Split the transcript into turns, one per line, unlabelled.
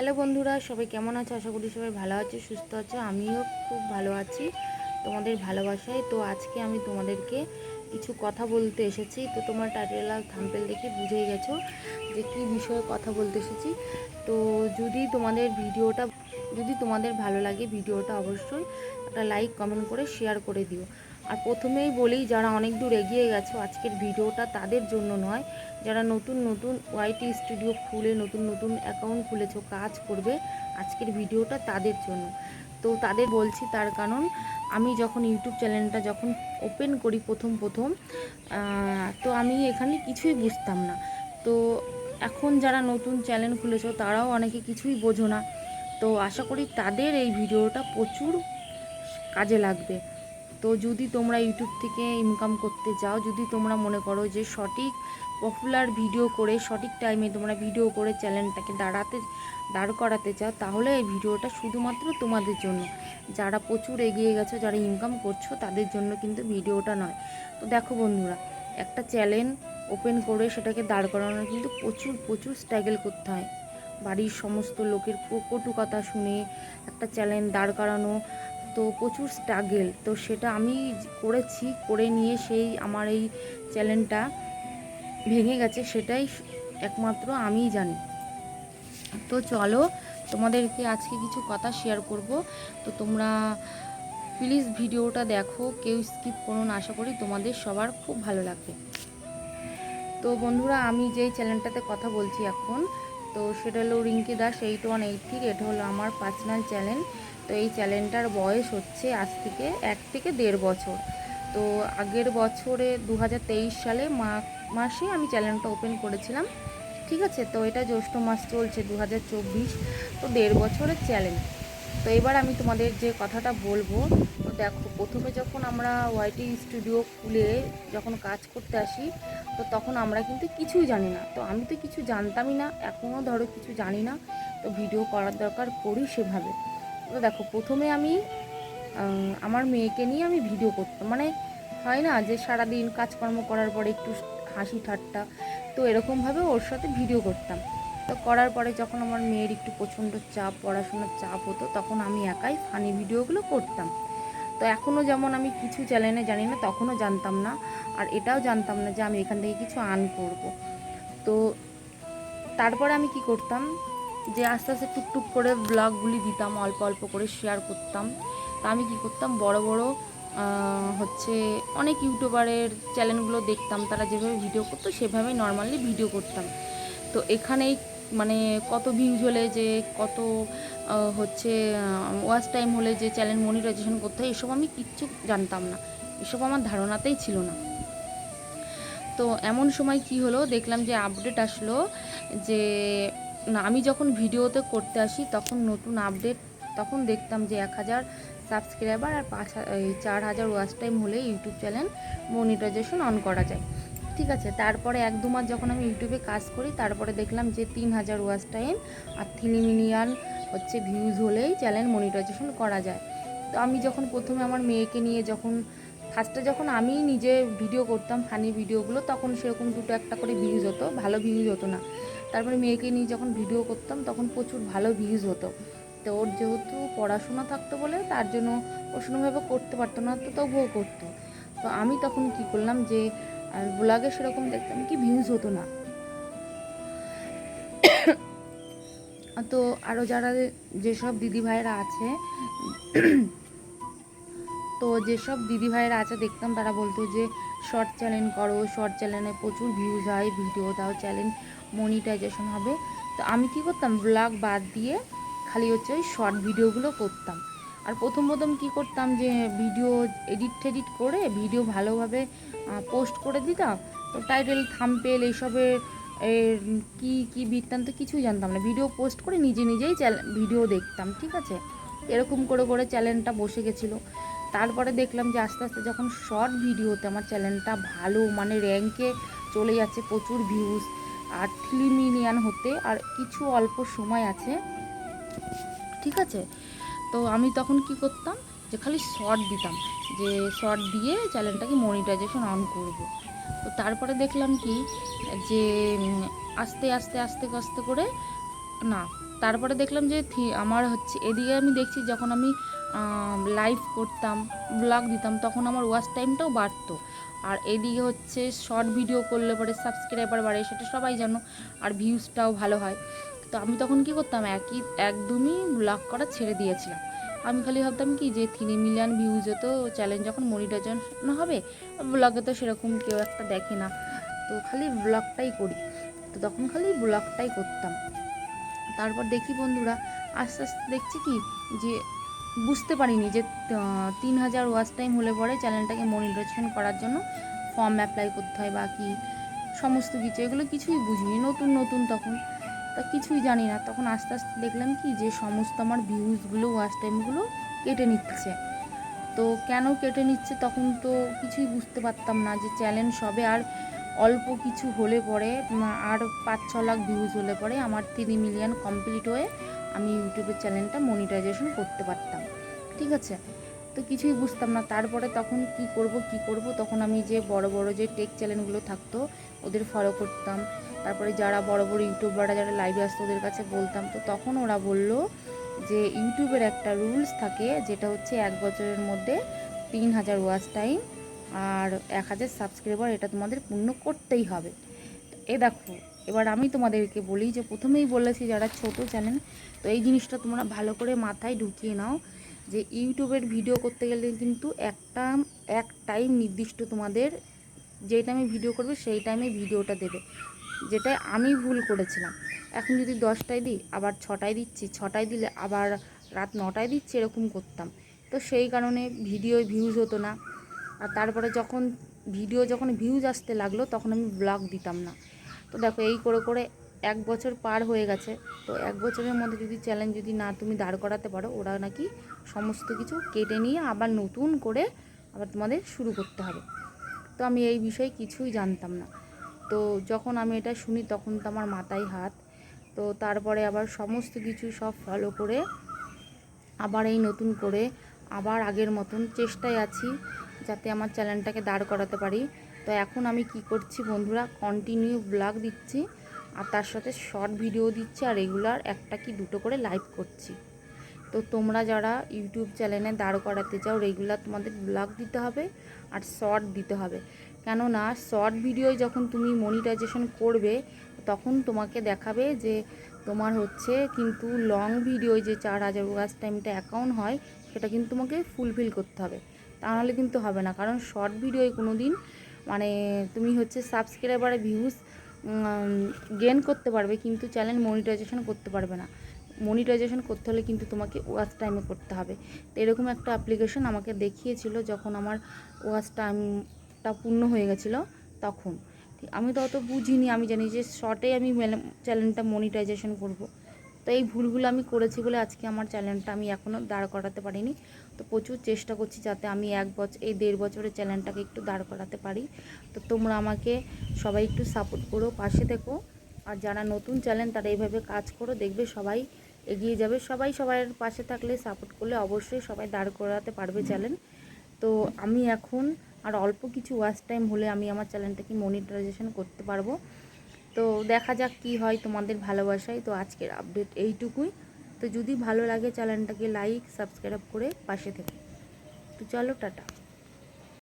Hello বন্ধুরা, সবাই কেমন আছো? আশা করি সবাই ভালো আছো, সুস্থ আছো, আমিও খুব ভালো আছি তোমাদের ভালোবাসায়। তো আজকে আমি তোমাদেরকে কিছু কথা বলতে এসেছি। তো তোমার টাইটেল থাম্পেল দেখে বুঝেই গেছো যে কী বিষয়ে কথা বলতে এসেছি। তো যদি তোমাদের ভিডিওটা, যদি তোমাদের ভালো লাগে ভিডিওটা অবশ্যই একটা লাইক কমেন্ট করে শেয়ার করে দিও। আর প্রথমেই বলি, যারা অনেক দূর এগিয়ে গেছো, আজকের ভিডিওটা তাদের জন্য নয়। যারা নতুন নতুন ওয়াইটি স্টুডিও খুলে, নতুন নতুন অ্যাকাউন্ট খুলেছো, কাজ করবে, আজকের ভিডিওটা তাদের জন্য। তো তাদের বলছি তার কারণ, আমি যখন ইউটিউব চ্যানেলটা যখন ওপেন করি প্রথম প্রথম তো আমি এখানে কিছুই বুঝতাম না। তো এখন যারা নতুন চ্যানেল খুলেছো, তারাও অনেকে কিছুই বোঝো না। তো আশা করি তাদের এই ভিডিওটা প্রচুর কাজে লাগবে। তো যদি তোমরা ইউটিউব থেকে ইনকাম করতে যাও, যদি তোমরা মনে করো যে সঠিক পপুলার ভিডিও করে, সঠিক টাইমে তোমরা ভিডিও করে চ্যানেলটাকে দাঁড়াতে, দাঁড় করাতে চাও, তাহলে এই ভিডিওটা শুধুমাত্র তোমাদের জন্য। যারা প্রচুর এগিয়ে গেছো, যারা ইনকাম করছ, তাদের জন্য কিন্তু ভিডিওটা নয়। তো দেখো বন্ধুরা, একটা চ্যানেল ওপেন করে সেটাকে দাঁড় করানোর কিন্তু প্রচুর প্রচুর স্ট্রাগল করতে হয়। বাড়ির সমস্ত লোকের কটু কথা শুনে একটা চ্যানেল দাঁড় করানো তো প্রচুর স্ট্রাগেল তো সেটা আমি করেছি, করে নিয়ে সেই আমার এই চ্যানেলটা ভেঙে গেছে, সেটাই একমাত্র আমিই জানি। তো চলো, তোমাদেরকে আজকে কিছু কথা শেয়ার করব। তো তোমরা প্লিজ ভিডিওটা দেখো, কেউ স্কিপ করো না, আশা করি তোমাদের সবার খুব ভালো লাগবে। তো বন্ধুরা, আমি যেই চ্যানেলটাতে কথা বলছি এখন, তো সেটা হলো Rinki Das eight one eight three এটা হলো আমার পার্সোনাল চ্যানেল তো এই চ্যানেলটার বয়স হচ্ছে আজ থেকে এক থেকে দেড় বছর। তো আগের বছরে দু হাজার তেইশ সালে মা, মাসে আমি চ্যানেলটা ওপেন করেছিলাম, ঠিক আছে? তো এটা জ্যৈষ্ঠ মাস চলছে দু হাজার চব্বিশ, তো দেড় বছরের চ্যালেঞ্জ। তো এবার আমি তোমাদের যে কথাটা বলব, তো দেখো, প্রথমে যখন আমরা ওয়াইটি স্টুডিও খুলে যখন কাজ করতে আসি, তো তখন আমরা কিন্তু কিছুই জানি না। তো আমি তো কিছু জানতামই না এখনও ধরো কিছু জানি না, তো ভিডিও করার দরকার করি সেভাবে। তো দেখো, প্রথমে আমি আমার মেয়েকে নিয়ে আমি ভিডিও করতাম। মানে হয় না যে সারাদিন কাজকর্ম করার পরে একটু হাসি ঠাট্টা, তো এরকমভাবে ওর সাথে ভিডিও করতাম। তো করার পরে যখন আমার মেয়ের একটু প্রচণ্ড চাপ, পড়াশোনার চাপ হতো, তখন আমি একাই ফানি ভিডিওগুলো করতাম। তো এখনও যেমন আমি কিছু চ্যানেলে জানি না, তখনও জানতাম না, আর এটাও জানতাম না যে আমি এখান থেকে কিছু আর্ন করব। তো তারপরে আমি কি করতাম যে আস্তে আস্তে টুকটুক করে ব্লগগুলি দিতাম, অল্প অল্প করে শেয়ার করতাম। তা আমি কি করতাম? বড় বড় হচ্ছে অনেক ইউটিউবারের চ্যানেলগুলো দেখতাম, তারা যেভাবে ভিডিও করতো, সেভাবেই নর্মালি ভিডিও করতাম। তো এখানেই মানে কত ভিউজ হলে যে, কত হচ্ছে ওয়াচ টাইম হলে যে চ্যানেল মনিটাইজেশন করতে হয়, এসব আমি কিচ্ছু জানতাম না। এসব আমার ধারণাতেই ছিল না। তো এমন সময় কি হলো? দেখলাম যে আপডেট আসলো যে না, আমি যখন ভিডিওতে করতে আসি, তখন নতুন আপডেট, তখন দেখতাম যে এক হাজার সাবস্ক্রাইবার আর পাঁচ এই চার হাজার ওয়াচ টাইম হলে ইউটিউব চ্যানেল মনিটাইজেশন অন করা যায়। ঠিক আছে, তারপরে এক দু মাস যখন আমি ইউটিউবে কাজ করি, তারপরে দেখলাম যে তিন হাজার ওয়াচ টাইম আর থ্রি মিলিয়ন হচ্ছে ভিউজ হলেই চ্যানেল মনিটাইজেশন করা যায়। তো আমি যখন প্রথমে আমার মেয়েকে নিয়ে যখন ফার্স্টে যখন আমি নিজে ভিডিও করতাম ফানি ভিডিওগুলো তখন সেরকম দুটো একটা করে ভিউজ হতো, ভালো ভিউজ হতো না। তারপরে মেয়েকে নিয়ে যখন ভিডিও করতাম, তখন প্রচুর ভালো ভিউজ হতো। তো ওর যেহেতু পড়াশোনা থাকতো বলে, তার জন্য ও করতে পারতো না, তো তবুও করতো। তো আমি তখন কি করলাম যে ব্লগে সেরকম দেখতাম কি ভিউজ হতো না। তো আরও যারা যেসব দিদি ভাইয়েরা আছে তো যেসব দিদি ভাইয়েরা আছে, দেখতাম তারা বলতো যে শর্ট চ্যানেল করো শর্ট চ্যানেলে প্রচুর ভিউজ হয় ভিডিও দাও চ্যানেল মনিটাইজেশন হবে। তো আমি কি করতাম ব্লগ বাদ দিয়ে খালি হচ্ছে ওই শর্ট ভিডিওগুলো করতাম। আর প্রথম প্রথম কি করতাম যে ভিডিও এডিট টেডিট করে ভিডিও ভালোভাবে পোস্ট করে দিতাম। তো টাইটেল থাম্পেল এইসবের কি কি বৃত্তান্ত কিছুই জানতাম না। ভিডিও পোস্ট করে নিজে নিজেই ভিডিও দেখতাম, ঠিক আছে? এরকম করে করে চ্যানেলটা বসে গেছিল। তারপরে দেখলাম যে আস্তে আস্তে যখন শর্ট ভিডিওতে আমার চ্যানেলটা ভালো মানে র্যাঙ্কে চলে যাচ্ছে প্রচুর ভিউজ আর থ্রি হতে আর কিছু অল্প সময় আছে, ঠিক আছে? তো আমি তখন কি করতাম যে খালি শর্ট দিতাম, যে শর্ট দিয়ে চ্যানেলটাকে মনিটাইজেশন অন করব। তো তারপরে দেখলাম কি যে আস্তে আস্তে আস্তে আস্তে করে না, তারপরে দেখলাম যে আমার হচ্ছে, এদিকে আমি দেখছি যখন আমি লাইভ করতাম ব্লগ দিতাম, তখন আমার ওয়াচ টাইমটাও বাড়তো। আর এদিকে হচ্ছে শর্ট ভিডিও করলে পরে সাবস্ক্রাইবার বাড়ে, সেটা সবাই জানো, আর ভিউজটাও ভালো হয়। তো আমি তখন কি করতাম, একই, একদমই ব্লগ করা ছেড়ে দিয়েছিলাম। আমি খালি ভাবতাম কি যে থ্রি মিলিয়ন ভিউজে তো চ্যালেঞ্জ যখন মনিটাইজেশন হবে ব্লগে তো সেরকম কেউ একটা দেখে না। তো খালি ব্লগটাই করি। তো তখন খালি ব্লগটাই করতাম। তারপর দেখি বন্ধুরা, আস্তে আস্তে দেখছি কি যে বুঝতে পারিনি যে তিন হাজার ওয়াচ টাইম হলে পরে চ্যানেলটাকে মনিটাইজেশন করার জন্য ফর্ম অ্যাপ্লাই করতে হয় বা কি, সমস্ত কিছু। এগুলো কিছুই বুঝিনি, নতুন নতুন তখন। তা কিছুই জানি না। তখন আস্তে আস্তে দেখলাম কি যে সমস্ত আমার ভিউজগুলো ওয়াচ টাইমগুলো কেটে নিচ্ছে। তো কেন কেটে নিচ্ছে তখন তো কিছুই বুঝতে পারতাম না যে চ্যালেঞ্জ সবে আর অল্প কিছু হলে পরে আর পাঁচ ছ লাখ ভিউজ হলে পরে আমার তিন মিলিয়ন কমপ্লিট হয়ে আমি ইউটিউবের চ্যানেলটা মনিটাইজেশন করতে পারতাম। ঠিক আছে? তো কিছুই বুঝতাম না। তারপরে তখন কি করব কি করব? তখন আমি যে বড় বড় যে টেক চ্যানেলগুলো থাকতো, ওদের ফলো করতাম। তারপরে যারা বড় বড় ইউটিউবাররা যারা লাইভে আসতো, ওদের কাছে বলতাম। তো তখন ওরা বলল যে, ইউটিউবের একটা রুলস থাকে, যেটা হচ্ছে এক বছরের মধ্যে তিন হাজার ওয়াচ টাইম আর এক হাজার সাবস্ক্রাইবার এটা তোমাদের পূর্ণ করতেই হবে। এ দেখো, এবার আমি তোমাদেরকে বলি যে, প্রথমেই বলেছি যারা ছোট চ্যানেল তো এই জিনিসটা তোমরা ভালো করে মাথায় ঢুকিয়ে নাও যে ইউটিউবের ভিডিও করতে গেলে কিন্তু একটা, এক টাইম নির্দিষ্ট তোমাদের যে টাইমে ভিডিও করবে, সেই টাইমে ভিডিওটা দেবে। যেটা আমি ভুল করেছিলাম। এখন যদি দশটায় দিই, আবার ছটায় দিচ্ছি, ছটায় দিলে আবার রাত নটায় দিচ্ছি, এরকম করতাম। তো সেই কারণে ভিডিও ভিউজ হতো না। আর তারপরে যখন ভিডিও যখন ভিউজ আসতে লাগল, তখন আমি ব্লগ দিতাম না। তো দেখো, এই করে করে এক বছর পার হয়ে গেছে। তো এক বছরের মধ্যে যদি চ্যালেঞ্জ যদি না তুমি দাঁড় করাতে পারো, ওরা নাকি সমস্ত কিছু কেটে নিয়ে আবার নতুন করে আবার তোমাদের শুরু করতে হবে। তো আমি এই বিষয়ে কিছুই জানতাম না। তো যখন আমি এটা শুনি, তখন তো আমার মাথায় হাত। তো তারপরে আবার সমস্ত কিছু সব ফলো করে আবার এই নতুন করে আবার আগের মতন চেষ্টায় আছি। যাতে আমার চ্যানেলটাকে দাঁড় করাতে পারি। তো এখন আমি কি করছি বন্ধুরা কন্টিনিউ ব্লগ দিচ্ছি, আর তার সাথে শর্ট ভিডিও দিচ্ছি, আর রেগুলার একটা কি দুটো করে লাইভ করছি। তো তোমরা যারা ইউটিউব চ্যানেলে দাঁড় করাতে চাও রেগুলার তোমাদের ব্লগ দিতে হবে, আর শর্ট দিতে হবে। কেননা শর্ট ভিডিওয় যখন তুমি মনিটাইজেশন করবে, তখন তোমাকে দেখাবে যে তোমার হচ্ছে কিন্তু লং ভিডিও যে চার হাজার ওয়াচ টাইমটা অ্যাকাউন্ট হয়, সেটা কিন্তু তোমাকে ফুলফিল করতে হবে। তা নাহলে কিন্তু হবে না। কারণ শর্ট ভিডিওয় কোনো দিন মানে তুমি হচ্ছে সাবস্ক্রাইবারে ভিউজ গেন করতে পারবে, কিন্তু চ্যানেল মনিটাইজেশন করতে পারবে না। মনিটাইজেশন করতে হলে কিন্তু তোমাকে ওয়াচ টাইমে করতে হবে। তো এরকম একটা অ্যাপ্লিকেশন আমাকে দেখিয়েছিল যখন আমার ওয়াচ টাইমটা পূর্ণ হয়ে গেছিল তখন। আমি তো অত বুঝিনি, আমি জানি যে শর্টে আমি চ্যানেলটা মনিটাইজেশন করব। তো এই ভুলগুলো আমি করেছি বলে আজকে আমার চ্যানেলটা আমি এখনও দাঁড় করাতে পারিনি। তো প্রচুর চেষ্টা করছি যাতে আমি এক বছর এই দেড় বছরের চ্যানেলটাকে একটু দাঁড় করাতে পারি। তো তোমরা আমাকে সবাই একটু সাপোর্ট করো, পাশে থেকো। আর যারা নতুন চ্যানেল তারা এইভাবে কাজ করো, দেখবে সবাই এগিয়ে যাবে। সবাই সবার পাশে থাকলে সাপোর্ট করলে অবশ্যই সবাই দাঁড় করাতে পারবে চ্যানেল তো আমি এখন আর অল্প কিছু ওয়াচ টাইম হলে আমি আমার চ্যানেলটাকে মনিটাইজেশন করতে পারব। তো দেখা যাক কি হয় তোমাদের ভালোবাসায়। তো আজকের আপডেট এইটুকুই। তো যদি ভালো লাগে চ্যানেলটাকে লাইক সাবস্ক্রাইব করে পাশে থেকে। তো চলো, টাটা।